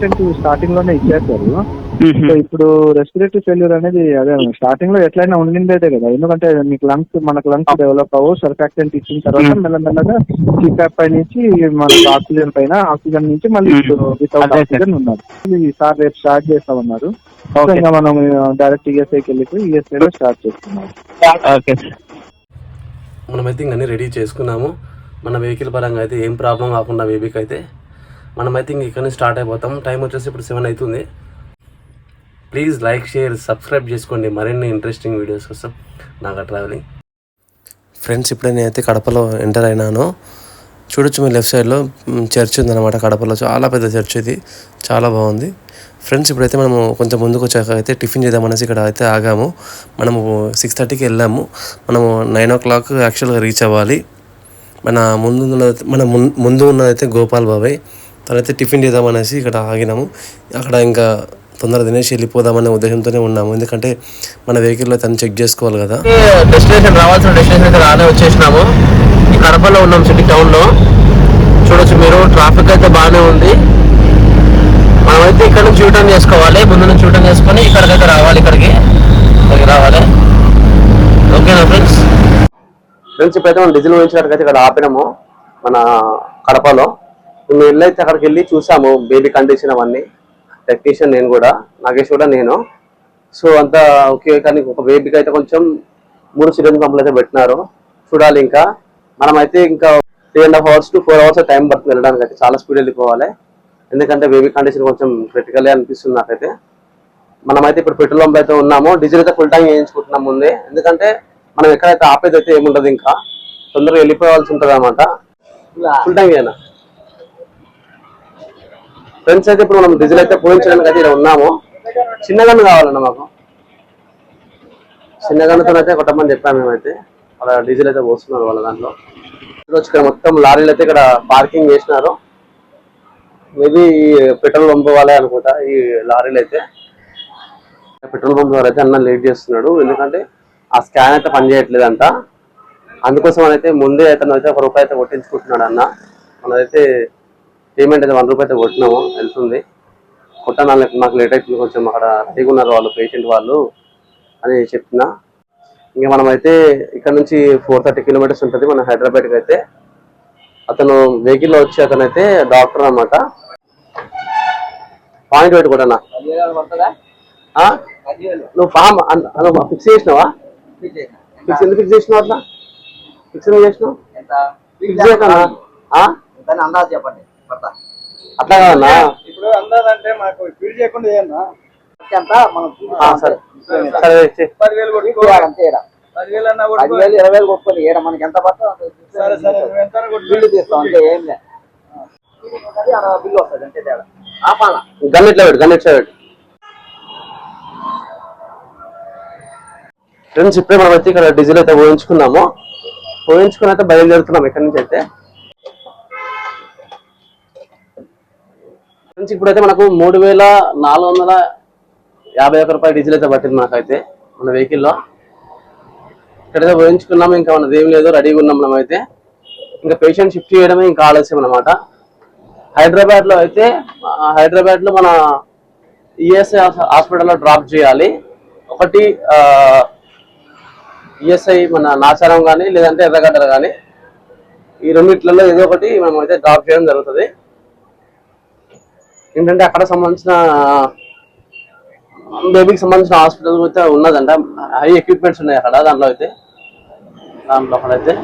Surfactant స్టార్టింగ్లోనే ఇచ్చేస్తారు. So ఇప్పుడు రెస్పిరేటరీ ఫెయిల్యూర్ అనేది అదే స్టార్టింగ్లో ఎట్లయినా ఉండిందేదే కదా. ఎందుకంటే మీకు లంగ్స్ మనకు లంగ్స్ డెవలప్ అవ్వు సర్ఫాక్టెంట్ ఇచ్చిన తర్వాత. మెల్లమెల్లగా సీపాప్ పై నుంచి మనకు ఆక్సిజన్ పైన ఆక్సిజన్ నుంచి మళ్ళీ. వితౌట్. ఆక్సిజన్ ఉన్నారు. ఇది సార్ రేపు స్టార్ట్ చేస్తామన్నారు ఇంకా మనం డైరెక్ట్ ఈఎస్ఐకి వెళ్ళిపోయి ఈఎస్ఐ లో స్టార్ట్ చేస్తున్నాం ఓకే మనమైతే ఇంక రెడీ చేసుకున్నాము. మన వెహికల్ పరంగా అయితే ఏం ప్రాబ్లం కాకుండా బేబీకి అయితే మనమైతే ఇంక ఇక్కడ నుంచి స్టార్ట్ అయిపోతాం. టైం వచ్చేసి ఇప్పుడు సెవెన్ అవుతుంది ప్లీజ్ లైక్ షేర్ సబ్స్క్రైబ్ చేసుకోండి. మరిన్ని ఇంట్రెస్టింగ్ వీడియోస్ కోసం నాగా ట్రావెలింగ్ ఫ్రెండ్స్ ఇప్పుడే నేనైతే కడపలో ఎంటర్ అయినాను. చూడొచ్చు మీ లెఫ్ట్ సైడ్లో చర్చ్ ఉందన్నమాట కడపలో. చాలా పెద్ద చర్చ్ ఇది. చాలా బాగుంది. ఫ్రెండ్స్ ఇప్పుడైతే మనము కొంచెం ముందుకు వచ్చాక అయితే టిఫిన్ చేద్దామనేసి ఇక్కడ అయితే ఆగాము. మనము సిక్స్ థర్టీకి వెళ్ళాము. మనము నైన్ ఓ క్లాక్ యాక్చువల్గా రీచ్ అవ్వాలి. మన ముందు మన ముందు ఉన్నదైతే గోపాల్ బాబాయ్. తనైతే టిఫిన్ చేద్దామనేసి ఇక్కడ ఆగినాము. అక్కడ ఇంకా తొందర తినేసి వెళ్ళిపోదామనే ఉద్దేశంతోనే ఉన్నాము. ఎందుకంటే మన వెహికల్లో తను చెక్ చేసుకోవాలి కదా. డెస్టినేషన్ రావాల్సిన డెస్టినేషన్ అయితే రానే వచ్చేసినాము. ఈ కడపలో ఉన్నాం సిటీ టౌన్లో చూడొచ్చు మీరు ట్రాఫిక్ అయితే బాగానే ఉంది. మనమైతే ఇక్కడ నుంచి యూటర్న్ చేసుకోవాలి. ముందు నుంచి యూటర్న్ చేసుకొని ఇక్కడికైతే రావాలి ఇక్కడికి. ఇక్కడికి రావాలి. ఓకేనా ఫ్రెండ్స్ ఫ్రెండ్స్ ఇప్పుడైతే మనం డీజిల్ ఊహించడానికి అయితే ఇక్కడ ఆపినాము. మన కడపలో. మేము వెళ్ళైతే అక్కడికి వెళ్ళి చూసాము బేబీ కండిషన్ అవన్నీ. టెక్నీషియన్ నేను కూడా నాగేష్ కూడా నేను. సో అంతా ఓకే కానీ ఒక బేబీకి అయితే కొంచెం మూడు సిలిండర్ పంపులు అయితే పెట్టినారు. చూడాలి ఇంకా. మనమైతే ఇంకా three and half hours to four hours time పడుతుంది వెళ్ళడానికి అయితే చాలా స్పీడ్ వెళ్ళిపోవాలి. ఎందుకంటే బేబీ కండిషన్ కొంచెం క్రిటికలే అనిపిస్తుంది నాకైతే. మనమైతే ఇప్పుడు పెట్రోల్ పంప్ అయితే ఉన్నాము. డీజిల్ అయితే ఫుల్ ట్యాంక్ వేయించుకుంటున్నాం ముందే. ఎందుకంటే మనం ఎక్కడైతే ఆపేది అయితే ఏముండదు ఇంకా. తొందరగా వెళ్ళిపోవాల్సి ఉంటుంది అనమాట ఫుల్ ట్యాంక్ అయినా ఫ్రెండ్స్ అయితే ఇప్పుడు మనం డీజిల్ అయితే పోయించడానికి అయితే ఇక్కడ ఉన్నాము. చిన్నగన్ను కావాలన్న మాకు. చిన్నగన్నుతో అయితే కొట్టమని చెప్పాము మేమైతే. వాళ్ళ డీజిల్ అయితే పోస్తున్నారు వాళ్ళ దాంట్లో. ఈరోజు ఇక్కడ మొత్తం లారీలు అయితే ఇక్కడ పార్కింగ్ చేసినారు. మేబీ పెట్రోల్ పంప్ వాళ్ళే అనుకుంటా ఈ లారీలు అయితే. పెట్రోల్ పంప్ ద్వారా అయితే అన్న లేట్ చేస్తున్నాడు. ఎందుకంటే ఆ స్కాన్ అయితే పనిచేయట్లేదంట అందుకోసం అయితే ముందే అయితే ఒక రూపాయి అయితే కొట్టించుకుంటున్నాడు అన్న. మనదైతే పేమెంట్ అయితే వన్ రూపాయి అయితే కొట్టినాము వెళ్తుంది. కొట్టాను నాకు లేట్ అవుతుంది కొంచెం అక్కడ రెడీగా ఉన్నారు వాళ్ళు పేషెంట్ వాళ్ళు అని చెప్పిన. ఇంకా మనమైతే ఇక్కడ నుంచి ఫోర్ థర్టీ కిలోమీటర్స్ ఉంటుంది మన హైదరాబాద్కి అయితే. అతను వెహికల్లో వచ్చి అతను అయితే డాక్టర్ అన్నమాట. పాయింట్ పెట్టి కూడా నువ్వు ఫామ్ నువ్వు ఫిక్స్ చేసినావా? ఫిక్స్ ఎందుకు ఫిక్స్ చేసినావు అట్లా? ఫిక్స్ ఎందుకు చేసినావు? ఫిక్స్ అందాజు చెప్పండి. అట్లా కాదన్నా? ఇప్పుడు అందాదంటే మాకు ఫీడ్ చేయకుండా ఏమన్నా సరే. సరే. పదివేలు అన్నా పదివేలు ఇరవై వేలు కొట్టుకొని ఈడ మనకి ఎంత పడుతుందో సరే సరే. ఎంత బిల్లు తీస్తాం అంతే ఏం బిల్లు వస్తుంది అంతే తేడా. ఆపాలా. గన్ ఇట్లా పెట్టు గన్ ఇట్లా పెట్టు ఫ్రెండ్స్ ఇప్పుడే మనం అయితే ఇక్కడ డీజిల్ అయితే పోయించుకున్నాము. పోయించుకుని అయితే బయలుదేరుతున్నాం ఇక్కడ నుంచి అయితే. ఫ్రెండ్స్ ఇప్పుడైతే మనకు మూడు వేల నాలుగు వందల యాభై ఒక్క రూపాయల డీజిల్ అయితే పట్టింది మనకైతే మన వెహికల్లో. ఇక్కడైతే పోయించుకున్నాము ఇంకా మనది ఏం లేదు రెడీగా ఉన్నాం మనమైతే. అయితే ఇంకా పేషెంట్ షిఫ్ట్ చేయడమే ఇంకా ఆలస్యం అనమాట హైదరాబాద్లో అయితే హైదరాబాద్లో మన ఈఎస్ఐ హాస్పిటల్లో డ్రాప్ చేయాలి. ఒకటి ఈఎస్ఐ మన నాచారం కానీ లేదంటే ఎర్రగడ్డలు కానీ ఈ రెండిట్లలో ఏదో ఒకటి మనం అయితే డ్రాప్ చేయడం జరుగుతుంది. ఏంటంటే అక్కడ సంబంధించిన బేబీకి సంబంధించిన హాస్పిటల్ అయితే ఉన్నదంట. హై ఎక్విప్మెంట్స్ ఉన్నాయి అక్కడ దాంట్లో అయితే. దాంట్లో అక్కడైతే.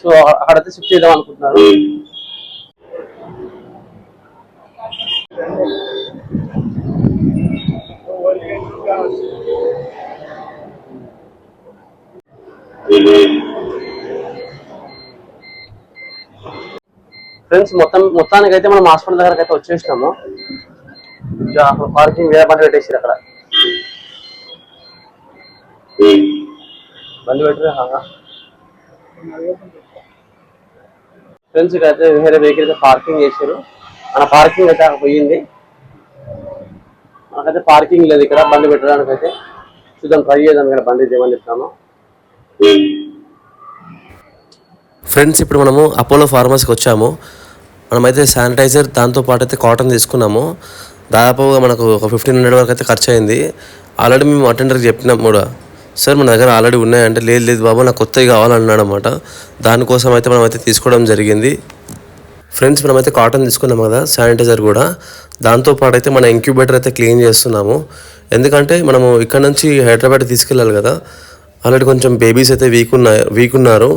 సో అక్కడైతే షిఫ్ట్ చేద్దాం అనుకుంటున్నారు. ఫ్రెండ్స్ మొత్తం మొత్తానికి అయితే మనం హాస్పిటల్ దగ్గరకు అయితే వచ్చేసినాము. ఇంకా పార్కింగ్ వేరే బండి పెట్టేసారు అక్కడ. బండి పెట్టారు ఫ్రెండ్స్ ఇక్కడ అయితే వేరే వెహికల్ అయితే పార్కింగ్ చేశారు మన పార్కింగ్ అయితే అక్కడ పోయింది. మనకైతే పార్కింగ్ లేదు ఇక్కడ బండి పెట్టడానికి అయితే చూద్దాం ట్రై చేద్దాం ఇక్కడ బండి చేయమని చెప్తాము. ఫ్రెండ్స్ ఇప్పుడు మనము అపోలో ఫార్మసీకి వచ్చాము. మనమైతే శానిటైజర్ దాంతోపాటు అయితే కాటన్ తీసుకున్నాము. దాదాపుగా మనకు ఒక ఫిఫ్టీన్ హండ్రెడ్ వరకు అయితే ఖర్చు అయింది ఆల్రెడీ మేము అటెండర్కి చెప్పినాం కూడా. సార్ మన దగ్గర ఆల్రెడీ ఉన్నాయంటే లేదు లేదు బాబు నాకు కొత్తవి కావాలన్నాడు అనమాట దానికోసం అయితే మనం అయితే తీసుకోవడం జరిగింది. ఫ్రెండ్స్ మనమైతే కాటన్ తీసుకున్నాం కదా శానిటైజర్ కూడా. దాంతోపాటు అయితే మన ఇంక్యుబేటర్ అయితే క్లీన్ చేస్తున్నాము. ఎందుకంటే మనము ఇక్కడ నుంచి హైదరాబాద్ తీసుకెళ్ళాలి కదా. ఆల్రెడీ కొంచెం బేబీస్ అయితే వీక్ ఉన్నాయి వీక్ ఉన్నారు.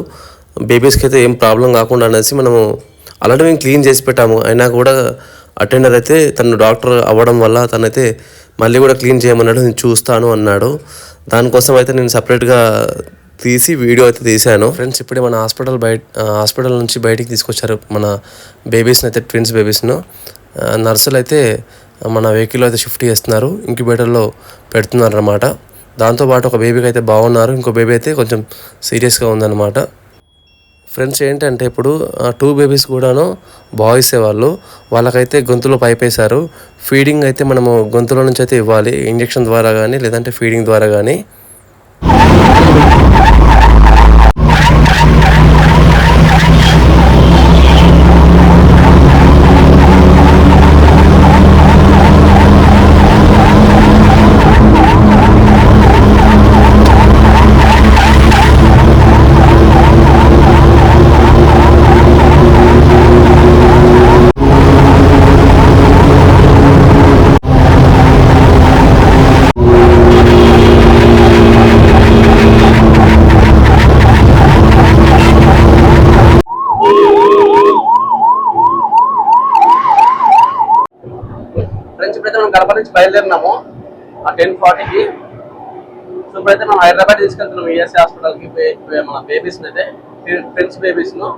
బేబీస్కి అయితే ఏం ప్రాబ్లం కాకుండా అనేసి మనము అలాంటి మేము క్లీన్ చేసి పెట్టాము. అయినా కూడా అటెండర్ అయితే తను డాక్టర్ అవ్వడం వల్ల తనైతే మళ్ళీ కూడా క్లీన్ చేయమన్నాడు నేను చూస్తాను అన్నాడు. దానికోసం అయితే నేను సపరేట్గా తీసి వీడియో అయితే తీశాను. ఫ్రెండ్స్ ఇప్పుడే మన హాస్పిటల్ బయట హాస్పిటల్ నుంచి బయటికి తీసుకొచ్చారు మన బేబీస్ని అయితే ట్విన్స్ బేబీస్ను. నర్సులు అయితే మన వెహికల్ అయితే షిఫ్ట్ చేస్తున్నారు ఇంక్యుబేటర్లో పెడుతున్నారు అనమాట దాంతోపాటు ఒక బేబీకి అయితే బాగున్నారు ఇంకో బేబీ అయితే కొంచెం సీరియస్గా ఉందన్నమాట. ఫ్రెండ్స్ ఏంటంటే ఇప్పుడు టూ బేబీస్ కూడాను బాయ్సే వాళ్ళు. వాళ్ళకైతే గొంతులో పైప్ వేశారు ఫీడింగ్ అయితే మనము గొంతులో నుంచి అయితే ఇవ్వాలి. ఇంజెక్షన్ ద్వారా కానీ లేదంటే ఫీడింగ్ ద్వారా కానీ ఫ్రెండ్స్ ఇప్పుడైతే మనం కడప నుంచి బయలుదేరినాము. ఆ టెన్ ఫార్టీకి. సో ఇప్పుడైతే మనం హైదరాబాద్ తీసుకెళ్తున్నాం ఈఎస్ఐ హాస్పిటల్కి మన బేబీస్ని అయితే ఫ్రెండ్స్ బేబీస్ను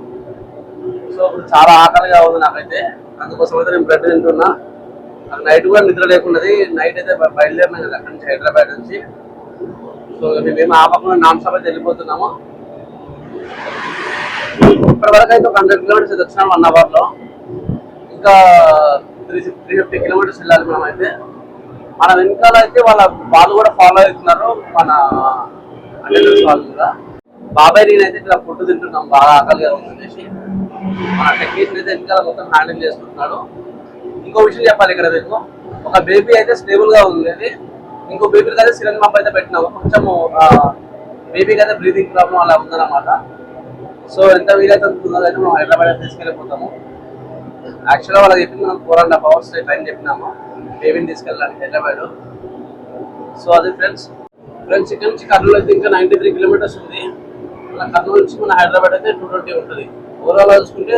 సో ఇప్పుడు చాలా ఆకలిగా ఉంది నాకైతే. అందుకోసం అయితే నేను బ్రెడ్ తింటున్నా. నాకు నైట్ కూడా నిద్ర లేకున్నది. నైట్ అయితే బయలుదేరినాం కదా అక్కడి నుంచి హైదరాబాద్ నుంచి. సో మేము ఆపకుండా నాన్ అయితే వెళ్ళిపోతున్నాము. ఇప్పటి వరకు అయితే ఒక హండ్రెడ్ కిలోమీటర్స్ అయితే వచ్చినాం వన్ అవర్లో. ఇంకా త్రీ త్రీ ఫిఫ్టీ కిలోమీటర్స్ వెళ్ళాలి మనం అయితే మన వెనకాల అయితే వాళ్ళ వాళ్ళు కూడా ఫాలో అవుతున్నారు. మన అటెండర్స్ వాళ్ళు కూడా. బాబాయ్ నేనైతే ఇక్కడ ఫుడ్ తింటున్నాం. బాగా ఆకలిగా ఉందనేసి మన టెక్నీషియన్ అయితే వెనకాల మొత్తం హ్యాండిల్ చేసుకుంటున్నాడు ఇంకో విషయం చెప్పాలి ఇక్కడ మీకు. ఒక బేబీ అయితే స్టేబుల్గా ఉంది అది ఇంకో బేబీకి అయితే సిరంజ్ పంప్ అయితే పెట్టినాము. కొంచెము బేబీకి అయితే బ్రీతింగ్ ప్రాబ్లం అలా ఉందన్నమాట. సో ఎంత వీలైతే ఉంటుందో అయితే మనం హైదరాబాద్ తీసుకెళ్ళిపోతాము. యాక్చువల్గా వాళ్ళకి చెప్పింది మనం four and half hours time చెప్పినాము. బేబీని తీసుకెళ్ళాలి హైదరాబాద్. సో అది ఫ్రెండ్స్ ఫ్రెండ్స్ ఇక్కడ నుంచి కర్నూలు అయితే ఇంకా నైంటీ త్రీ కిలోమీటర్స్ ఉంది. అలా కర్నూలు నుంచి మన హైదరాబాద్ అయితే టూ ట్వంటీ ఉంటుంది. ఓవరాల్ చూసుకుంటే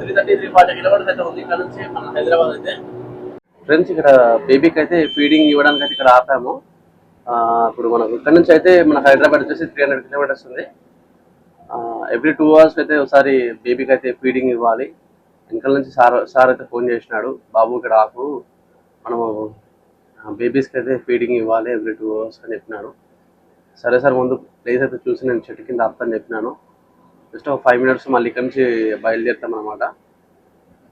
three thirty three forty kilometres అయితే ఉంది ఇక్కడ నుంచి మన హైదరాబాద్ అయితే. ఫ్రెండ్స్ ఇక్కడ బేబీకి అయితే ఫీడింగ్ ఇవ్వడానికి అయితే ఇక్కడ ఆపాము. ఇప్పుడు మనకు ఇక్కడ నుంచి అయితే మన హైదరాబాద్ వచ్చేసి త్రీ హండ్రెడ్ కిలోమీటర్స్ ఉంది. ఎవ్రీ టూ అవర్స్ అయితే ఒకసారి బేబీకి అయితే ఫీడింగ్ ఇవ్వాలి. వెనకాల నుంచి సార్ సార్ అయితే ఫోన్ చేసినాడు బాబు ఇక్కడ ఆకు మనము బేబీస్కి అయితే ఫీడింగ్ ఇవ్వాలి ఎవ్రీ టూ అవర్స్ అని చెప్పినాడు సరే సార్ ముందు ప్లేస్ అయితే చూసి నేను చెట్టు కింద ఆపుతాను చెప్పినాను. జస్ట్ ఒక ఫైవ్ మినిట్స్ మళ్ళీ ఇక్కడి నుంచి బయలుదేరుతాం అనమాట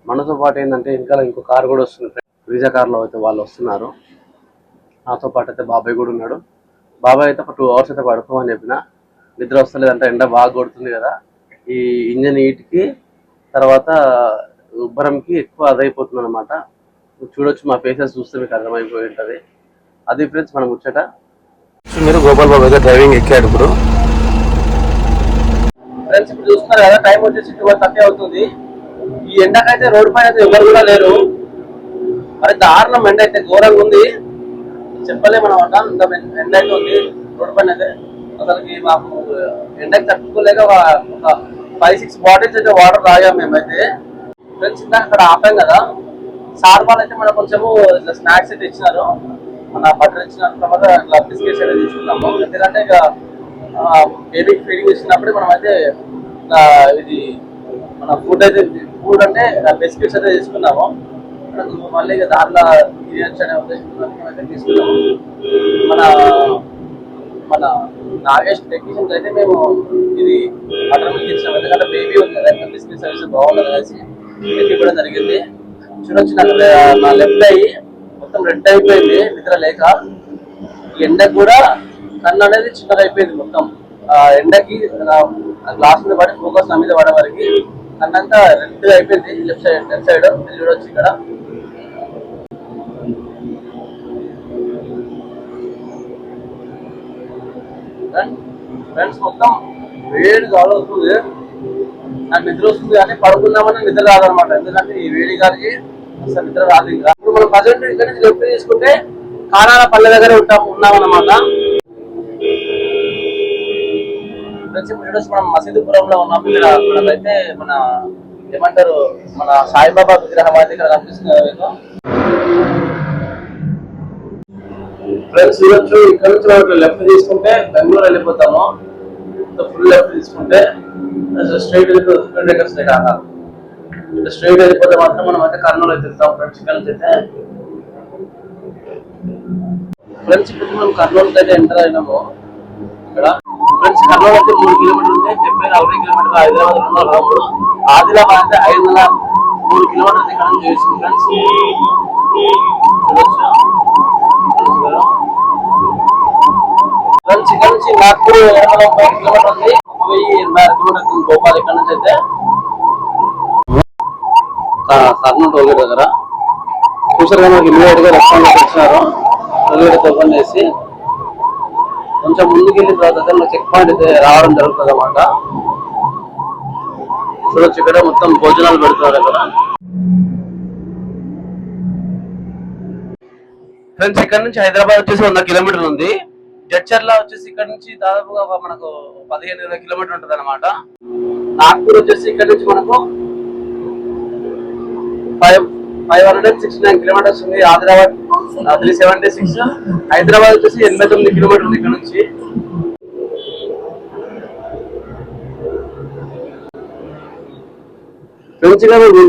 మనతో పాటు ఏంటంటే వెనకాల ఇంకో కార్ కూడా వస్తుంది వీజా కార్లో అయితే వాళ్ళు వస్తున్నారు. నాతో పాటు అయితే బాబాయ్ కూడా ఉన్నాడు. బాబాయ్ అయితే ఒక టూ అవర్స్ అయితే పడుకోమని చెప్పిన. నిద్ర వస్తలేదంటే ఎండ బాగా కొడుతుంది కదా. ఈ ఇంజన్ హీట్కి తర్వాత ఉబ్బరంకి ఎక్కువ అదైపోతుంది అనమాట చూడొచ్చు మా ఫేసెస్ చూస్తే మీకు అర్థమైపోయి ఉంటుంది. అది ఫ్రెండ్స్ మనం ముచ్చట. మీరు గోపాల్ బాబు అయితే డ్రైవింగ్ ఎక్కాడు ఇప్పుడు. ఫ్రెండ్స్ ఇప్పుడు చూస్తున్నారు కదా టైం వచ్చేసి ట్వెల్వ్ థర్టీ అవుతుంది. ఈ ఎండకైతే రోడ్డు పైన అయితే ఎవరు కూడా లేరు. మరి దారుణం ఎండ అయితే ఘోరంగా ఉంది. చెప్పలే మనం అంట ఇంత ఎండ అయితే ఉంది రోడ్డు పైన అయితే. అసలుకి మాకు ఎండకి తట్టుకోలేక ఒక ఒక ఫైవ్ సిక్స్ బాటిల్స్ అయితే వాటర్ తాగాం మేమైతే. ఫ్రెండ్స్ ఇందాక అక్కడ ఆపాం కదా. సార్ వాళ్ళు అయితే మనం కొంచెము ఇట్లా స్నాక్స్ అయితే ఇచ్చినారు. మన బటర్ ఇచ్చిన తర్వాత ఇట్లా బిస్కెట్స్ అయితే తీసుకున్నాము ఎందుకంటే ఇక బేబీకి ఫీడింగ్ ఇచ్చినప్పుడు మనం అయితే ఇట్లా ఇది మన ఫుడ్ అయితే ఫుడ్ అంటే బిస్కెట్స్ అయితే తీసుకున్నాము. మళ్ళీ ఇక దాంట్లో బిర్యానీ అనే ఉద్దేశంతో తీసుకున్నాము. మన మన నాగేష్ టెక్నీషియన్స్ అయితే మేము ఇది బటర్ మిల్క్ ఇచ్చాము ఎందుకంటే బేబీ ఉంది కదా బిస్కెట్ సర్వీస్ బాగుంటుంది అనేసి ఇవ్వడం జరిగింది. చూడొచ్చు నాకు నా లెఫ్ట్ అయ్యి మొత్తం రెడ్ అయిపోయింది నిద్ర లేక. ఎండ కూడా కన్ను అనేది చిన్నగా అయిపోయింది మొత్తం. ఆ ఎండకి గ్లాస్ మీద పడి ఫోకస్ నా మీద పడే వరకు కన్నంతా రెడ్ అయిపోయింది లెఫ్ట్ సైడ్ లెఫ్ట్ సైడ్ చూడొచ్చు ఇక్కడ. ఫ్రెండ్స్ మొత్తం వేడి గాలి నాకు నిద్ర వస్తుంది కానీ పడుకుందామని నిద్ర రాదనమాట. ఎందుకంటే ఈ వేడి గారికి అసలు నిద్ర రాదు ఇంకా. ఇప్పుడు మనం ప్రజెంట్ ఇక్కడ నుంచి లెఫ్ట్ తీసుకుంటే కానాల పల్లె దగ్గర ఉంటాం ఉన్నామన్నమాట. ఫ్రెండ్స్ మనం మసీదుపురంలో ఉన్నాం. ఇక్కడ మనమైతే మన ఏమంటారు మన సాయిబాబా విగ్రహం అయితే ఇక్కడ కనిపిస్తుంది కదా ఫ్రెండ్స్ చూడొచ్చు ఇక్కడ నుంచి మనం లెఫ్ట్ తీసుకుంటే బెంగళూరు వెళ్ళిపోతాము. ఫుల్ లెఫ్ట్ తీసుకుంటే స్ట్రైట్ వెళ్ళిపోతుంది దగ్గర స్ట్రైట్ ఆగాలి ఇట్లా స్ట్రైట్ వెళ్ళిపోతే మాత్రం మనం అయితే కర్నూలు అయితే ఫ్రెండ్స్ కలిసి అయితే. ఫ్రెండ్స్ ఇప్పుడు మనం కర్నూలుకి అయితే ఎంటర్ అయినాము ఇక్కడ ఫ్రెండ్స్ కర్నూలు అయితే మూడు కిలోమీటర్లు ఉంది చెప్పే నలభై కిలోమీటర్లు హైదరాబాద్ రెండు రాముడు ఆదిలాబాద్ అయితే ఐదు వందల మూడు కిలోమీటర్లు ఇక్కడ నుంచి చేసింది ఫ్రెండ్స్ చూడొచ్చు ఫ్రెండ్స్ ఇక్కడ నుంచి నాగ్పూర్ ఎనభై కిలోమీటర్ ఉంది. వెయ్యి ఎనభై ఆరు ఇక్కడ నుంచి అయితే? కర్నూలు టోల్గేట్ దగ్గర. చూసారు కానీ మాకు ఇమీడియట్గా రెస్పాన్స్ వచ్చినారు. టోల్గేట్ ఓపెన్ చేసి. కొంచెం ముందుకు వెళ్ళిన తర్వాత దగ్గర చెక్ పాయింట్ అయితే రావడం జరుగుతుంది అన్నమాట. చూడొచ్చు ఇక్కడ మొత్తం భోజనాలు పెడుతున్నారు ఇక్కడ. ఫ్రెండ్స్ ఇక్కడ నుంచి హైదరాబాద్ వచ్చేసి వంద కిలోమీటర్లు ఉంది. జడ్చర్ల వచ్చేసి ఇక్కడ నుంచి దాదాపుగా మనకు పదిహేను ఇరవై కిలోమీటర్ ఉంటుంది అనమాట నాగ్పూర్ వచ్చేసి ఇక్కడ నుంచి మనకు five five hundred sixty nine kilometres ఉంది. Adilabad three seventy six. Hyderabad వచ్చేసి ఎనభై తొమ్మిది కిలోమీటర్లు ఉంది ఇక్కడ నుంచి.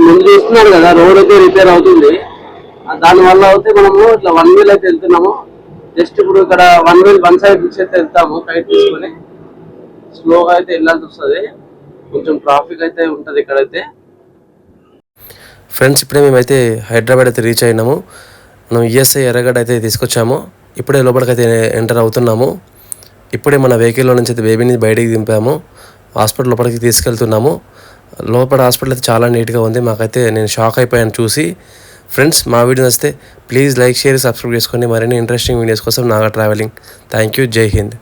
ముందు చూస్తున్నారు కదా రోడ్ అయితే రిపేర్ అవుతుంది. దానివల్ల దాని వల్ల అయితే మనము ఇట్లా వన్ వీల్ అయితే వెళ్తున్నాము. జస్ట్ ఇప్పుడు ఇక్కడ వన్ వీల్ వన్ సైడ్ నుంచి అయితే వెళ్తాము టైట్ తీసుకొని. స్లోగా అయితే వెళ్ళాల్సి వస్తుంది. కొంచెం ట్రాఫిక్ అయితే ఉంటుంది ఇక్కడైతే. ఫ్రెండ్స్ ఇప్పుడే మేమైతే హైదరాబాద్ అయితే రీచ్ అయినాము. మనం ఈఎస్ఐ ఎర్రగడ్డ అయితే తీసుకొచ్చాము. ఇప్పుడే లోపలికైతే ఎంటర్ అవుతున్నాము. ఇప్పుడే మన వెహికల్లో నుంచి అయితే బేబీని బయటికి దింపాము. హాస్పిటల్ లోపలికి తీసుకెళ్తున్నాము. లోపల హాస్పిటల్ అయితే చాలా నీట్గా ఉంది. మాకైతే నేను షాక్ అయిపోయాను చూసి. ఫ్రెండ్స్ మా వీడియో నచ్చితే ప్లీజ్ లైక్ షేర్ సబ్స్క్రైబ్ చేసుకోండి. మరిన్ని ఇంట్రెస్టింగ్ వీడియోస్ కోసం నాగా ట్రావెలింగ్ థ్యాంక్ యూ జై హింద్